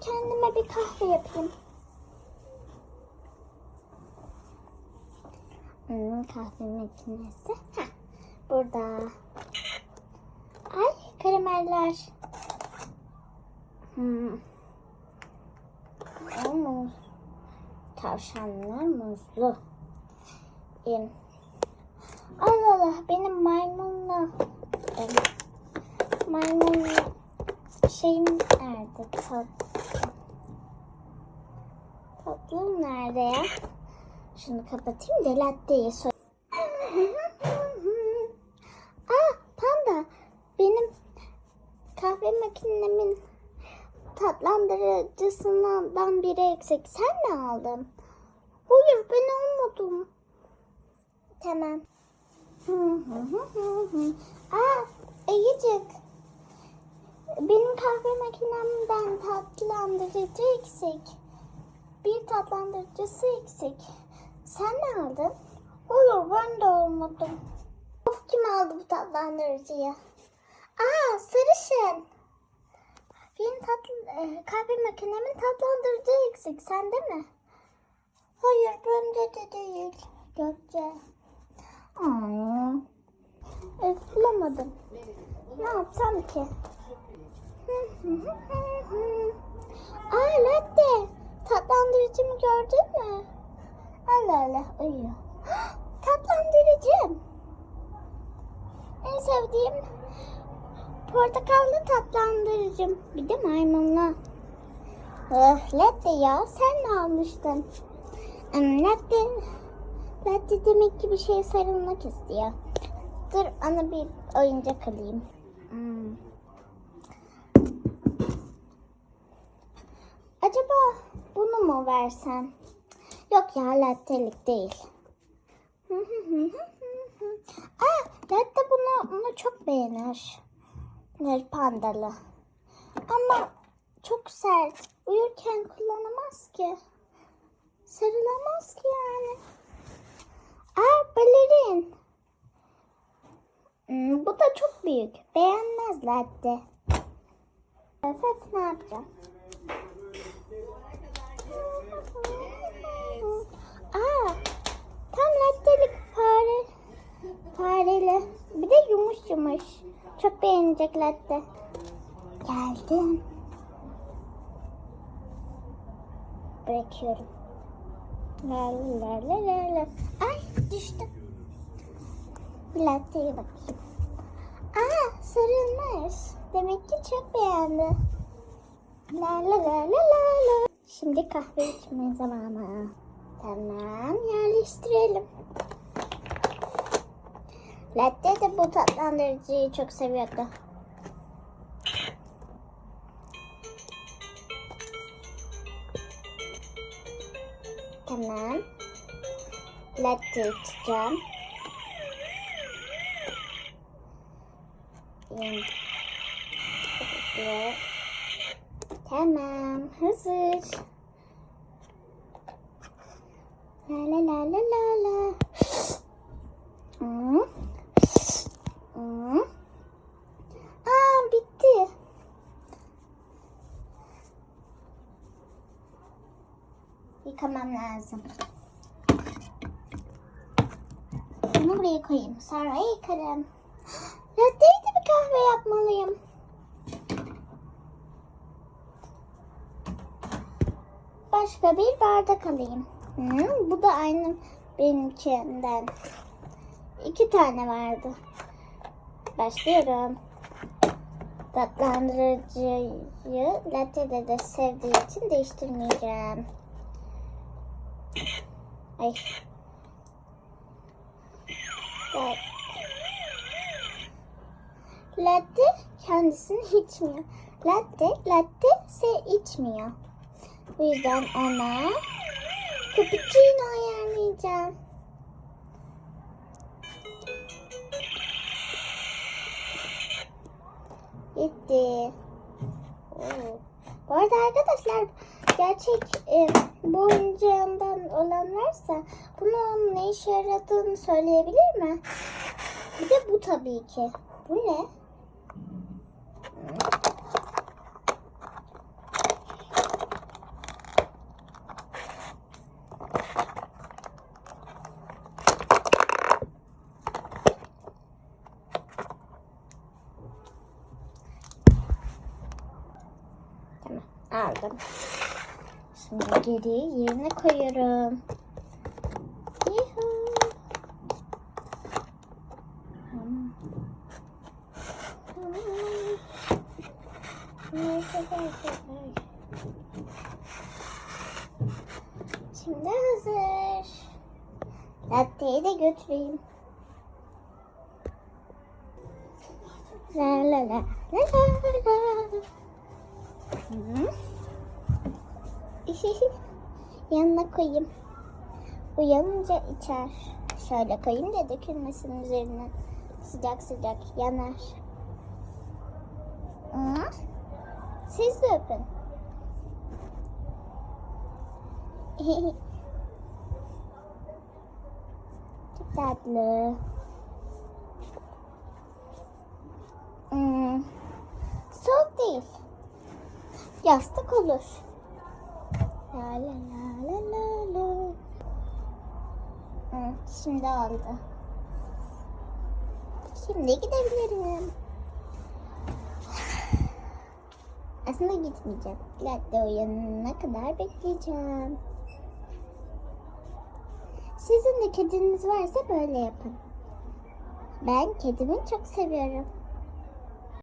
kendime bir kahve yapayım. Hmm, kahve makinesi. Heh, burada. Ay karameller. Hmm. Ama tavşanlar muzlu. Ee, Allah Allah benim maymunla em, maymunla şeyim nerede? Tat, tatlım nerede ya? Şunu kapatayım da latteyi soy. Aa panda benim kahve makinemin tatlandırıcısından biri eksik. Sen mi aldın? Hayır ben almadım. Tamam. Aa Egecik. Benim kahve makinemden tatlandırıcı eksik. Bir tatlandırıcısı eksik. Sen ne aldın? Hayır ben de almadım. Of kim aldı bu tatlandırıcıyı? Aa sarışın. Benim tatlı, e, kahve makinemin tatlandırıcı eksik. Sende mi? Hayır bende de değil. Gökçe. Aa, öf bulamadım. Ne yapsam ki? Aa latte. Tatlandırıcımı gördün mü? Allah Allah uyuyor. Tatlandırıcım. En sevdiğim portakallı tatlandırıcım. Bir de maymunlu. Oh, latte ya sen ne almıştın? Latte, latte demek ki bir şeye sarılmak istiyor. Dur ona bir oyuncak alayım. Hmm. Acaba bunu mu versem? Yok ya lattelik değil. Aa, latte bunu, bunu çok beğenir. Nil pandalı. Ama çok sert. Uyurken kullanamaz ki. Sarılamaz ki yani. Aa balerin. Hmm, bu da çok büyük. Beğenmez latte. Efes ne yapacağım? Aa, tam lattelik fare. Fareli. Bir de yumuş yumuş. Çok beğenecek latte. Geldim. Bırakıyorum. La la la la la. Ay düştüm. Bir latteye bakayım. Aa sarılmış. Demek ki çok beğendi. La la la la la la. Şimdi kahve içme zamanı. Tamam yerleştirelim. Latte de bu tatlandırıcıyı çok seviyordu. Tamam. Latte içeceğim. Tamam, hazır. La la la la la la. Hmm. Hmm. Aa bitti. Yıkamam lazım. Bunu buraya koyayım. Sonra yıkarım. Latte'yi de bir kahve yapmalıyım. Başka bir bardak alayım. Hmm, bu da aynı benimkinden. İki tane vardı. Başlıyorum. Tatlandırıcıyı latte'de de sevdiği için değiştirmeyeceğim. Ay. Evet. Latte kendisini içmiyor. Latte, latte se içmiyor. Bu yüzden ona cappuccino ayarlayacağım. Gitti. Oo. Bu arada arkadaşlar gerçek e, bu oyuncağından olan varsa bunun ne işe yaradığını söyleyebilir mi? Bir de bu tabii ki. Bu ne? Tamam aldım. Şimdi geri yerine koyuyorum. Şimdi hazır. Latteyi de götüreyim. La la la la la la. Hı. Yanına koyayım. Uyanınca içer. Şöyle koyayım da dökülmesin üzerine. Sıcak sıcak yanar. Hı? Siz de öpün. Çok tatlı. Hmm. Soğuk değil. Yastık olur. La la la la la la. Hı, şimdi aldı. Şimdi gidebilirim. Aslında gitmeyeceğim. Latte uyanana kadar bekleyeceğim. Sizin de kediniz varsa böyle yapın. Ben kedimi çok seviyorum.